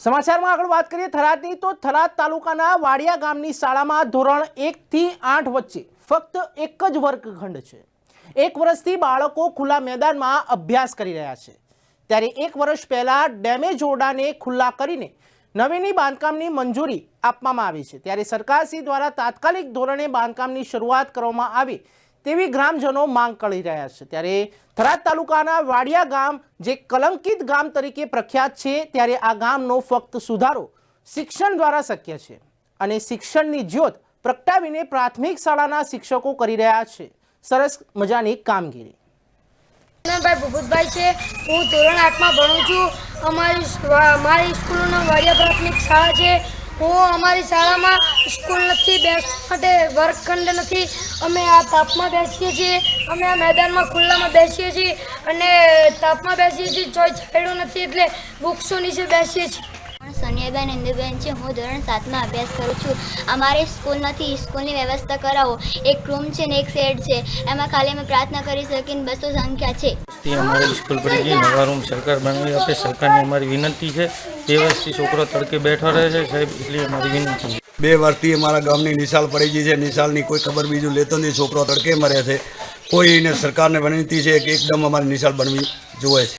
સમાચારમાં આગળ વાત કરીએ થરાદની, તો થરાદ તાલુકાના વાડિયા ગામની શાળામાં ધોરણ એકથી આઠ વચ્ચે ફક્ત એક જ વર્ગખંડ છે. એક વર્ષથી બાળકો ખુલ્લા મેદાનમાં અભ્યાસ કરી રહ્યા છે. ત્યારે એક વર્ષ પહેલાં ડેમેજ ઓરડાને ખુલ્લા કરીને નવીની બાંધકામની મંજૂરી આપવામાં આવી છે. ત્યારે સરકારશ્રી દ્વારા તાત્કાલિક ધોરણે બાંધકામની શરૂઆત કરવામાં આવે તેવી ગ્રામજનો માંગ કરી રહ્યા છે. ત્યારે થરાદ તાલુકાના વાડિયા ગામ, જે કલંકિત ગામ તરીકે પ્રખ્યાત છે, ત્યારે આ ગામનો ફક્ત સુધારો શિક્ષણ દ્વારા શક્ય છે અને શિક્ષણની જ્યોત પ્રગટાવીને પ્રાથમિક શાળાના શિક્ષકો કરી રહ્યા છે. સરસ મજાની કામગીરી. ભાઈ ભૂપતભાઈ છે. હું ધોરણ આઠમાં ભણું છું. અમારી મારી સ્કૂલનું વાડિયા પ્રાથમિક શાળા છે. હું અમારી શાળામાં સ્કૂલ નથી બેસવા માટે વર્ગખંડ નથી. અમે આ તાપમાં બેસીએ છીએ. અમે આ મેદાનમાં ખુલ્લામાં બેસીએ છીએ અને તાપમાં બેસીએ છીએ. જોઈ છાંયડો નથી એટલે વૃક્ષો નીચે બેસીએ છીએ. સોનિયાબેન ઇન્દુબેન છે હું ધોરણ સાતમાં અભ્યાસ કરું છું. અમારે સ્કૂલ નથી સ્કૂલની વ્યવસ્થા કરાવો. એક રૂમ છે ને એક શેડ છે. એમાં ખાલી અમે પ્રાર્થના કરી શકીને બસો સંખ્યા છે. અમારી સ્કૂલ પડી ગઈ નવા રૂમ સરકાર બનાવી આપે સરકારની અમારી વિનંતી છે. બે વર્ષથી છોકરો તડકે બેઠો રહે છે સાહેબ એટલી અમારી વિનંતી બે વર્ષથી અમારા ગામની નિશાળ પડી ગઈ છે. નિશાળની કોઈ ખબર બીજું લેતો નથી છોકરો તડકે મરે છે. કોઈને સરકારને વિનંતી છે કે એકદમ અમારી નિશાળ બનવી જોવે છે.